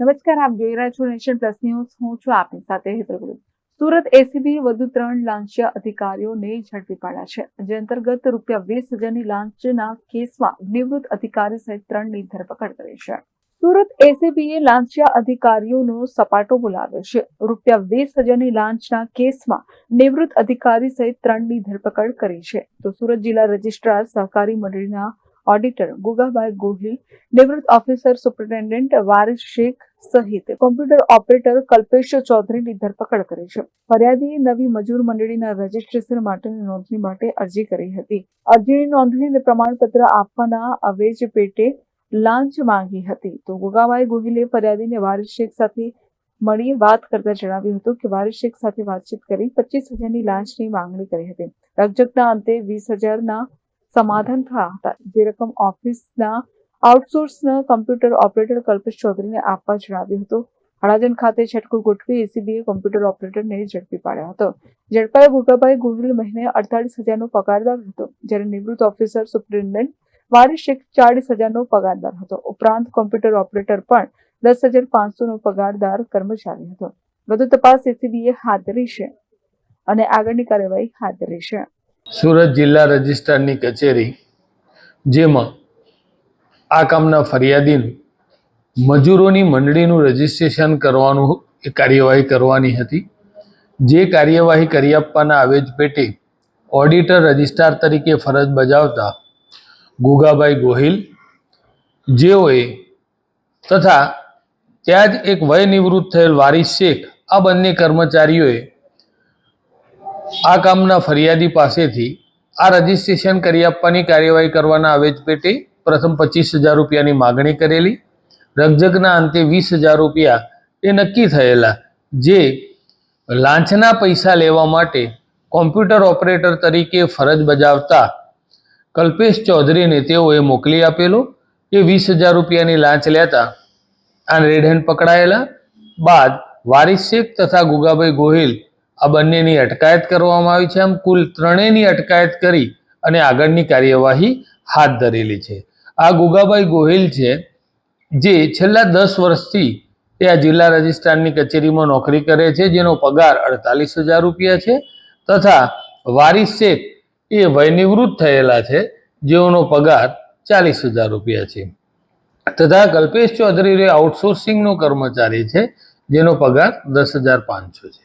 નમસ્કાર, આપ જોઈ રહ્યા છો નેશન પ્લસ ન્યૂઝ. હું છું આપની સાથે હેતલ સુરત એસીબી વધુ ત્રણ લાંચિયા અધિકારીઓને ઝડપી પાડ્યા છે. જે અંતર્ગત રૂપિયા વીસ હજારની લાંચના કેસમાં નિવૃત્ત અધિકારી સહિત ત્રણની ધરપકડ કરી છે. સુરત એસીબીએ લાંચિયા અધિકારીઓનો સપાટો બોલાવ્યો છે. રૂપિયા વીસ હજારની લાંચના કેસમાં નિવૃત્ત અધિકારી સહિત ત્રણની ધરપકડ કરી છે. તો સુરત જિલ્લા રજિસ્ટ્રાર સહકારી મંડળીના ઓડિટર ગુગાભાઈ ગોહિલ નિવૃત્ત ઓફિસર સુપ્રિન્ટેન્ડન્ટ વારિસ શેખ સહિત કોમ્પ્યુટર ઓપરેટર કલ્પેશ ચૌધરીની ધરપકડ કરી છે. ફરિયાદીએ નવી મજૂર મંડળીના રજીસ્ટ્રેશન માટેની નોંધણી માટે અરજી કરી હતી. અરજીની નોંધણીને પ્રમાણપત્ર આપવાના અવેજ પેટે લાંચ માંગી હતી. તો ગુગાભાઈ ગોહિલે ફરિયાદીને વારિસ શેખ સાથે મળી વાત કરતા જણાવ્યું હતું કે વારિસ શેખ સાથે વાતચીત કરી પચીસ હજારની લાંચની માંગણી કરી હતી. રકજકના અંતે વીસ હજારના સમાધાન થયા હતા. જે રકમ ઓફિસના આઉટસોર્સના કમ્પ્યુટર ઓપરેટર કલ્પેશ ચૌધરીને આપવા જણાવ્યું હતું. હળાજન ખાતે છટકું ગોઠવી એસીબીએ કોમ્પ્યુટર ઓપરેટરને ઝડપી પાડ્યો હતો. ઝડપાયેલ ભૂપાભાઈ ગોહિલ મહિને અડતાલીસ હજારનો પગારદાર હતો, જ્યારે નિવૃત્ત ઓફિસર સુપ્રિન્ટેન્ડન્ટ વારી શેખ ચાળીસ હજારનો પગારદાર હતો. ઉપરાંત કોમ્પ્યુટર ઓપરેટર પણ દસ હજાર પાંચસોનો પગારદાર કર્મચારી હતો. વધુ તપાસ એસીબીએ હાથ ધરી છે અને આગળની કાર્યવાહી હાથ ધરી છે. સુરત જિલ્લા રજિસ્ટ્રારની કચેરી, જેમાં આ કામના ફરિયાદીનું મજૂરોની મંડળીનું રજિસ્ટ્રેશન કરવાનું એ કાર્યવાહી કરવાની હતી. જે કાર્યવાહી કરી આપવાના આવેજ પેટે ઓડિટર રજિસ્ટ્રાર તરીકે ફરજ બજાવતા ગુગાભાઈ ગોહિલ, જેઓએ તથા ત્યાં જ એક વય નિવૃત્ત થયેલ વારિસ શેખ, આ બંને કર્મચારીઓએ આ કામના ફરિયાદી પાસેથી આ રજીસ્ટ્રેશન કરી આપવાની કાર્યવાહી કરવાના આવેજ પેટે પ્રથમ પચીસ હજાર રૂપિયાની માગણી કરેલી. રકજકના અંતે વીસ હજાર રૂપિયા એ નક્કી થયેલા. જે લાંચના પૈસા લેવા માટે કોમ્પ્યુટર ઓપરેટર તરીકે ફરજ બજાવતા કલ્પેશ ચૌધરીને તેઓએ મોકલી આપેલો. એ વીસ હજાર રૂપિયાની લાંચ લેતા આ રેડ હેન્ડ પકડાયેલા. બાદ વારિસ શેખ તથા ગુગાભાઈ ગોહિલ આ બંનેની અટકાયત કરવામાં આવી છે. આમ કુલ ત્રણેયની અટકાયત કરી અને આગળની કાર્યવાહી હાથ ધરેલી છે. આ ગુગાભાઈ ગોહિલ છે, જે છેલ્લા દસ વર્ષથી એ આ જિલ્લા રજિસ્ટ્રારની કચેરીમાં નોકરી કરે છે, જેનો પગાર અડતાલીસ હજાર રૂપિયા છે તથા વારિસ શેખ એ વયનિવૃત્ત થયેલા છે, જેઓનો પગાર ચાલીસ હજાર રૂપિયા છે. તથા કલ્પેશ ચૌધરી આઉટસોર્સિંગનો કર્મચારી છે, જેનો પગાર દસ હજાર પાંચસો છે.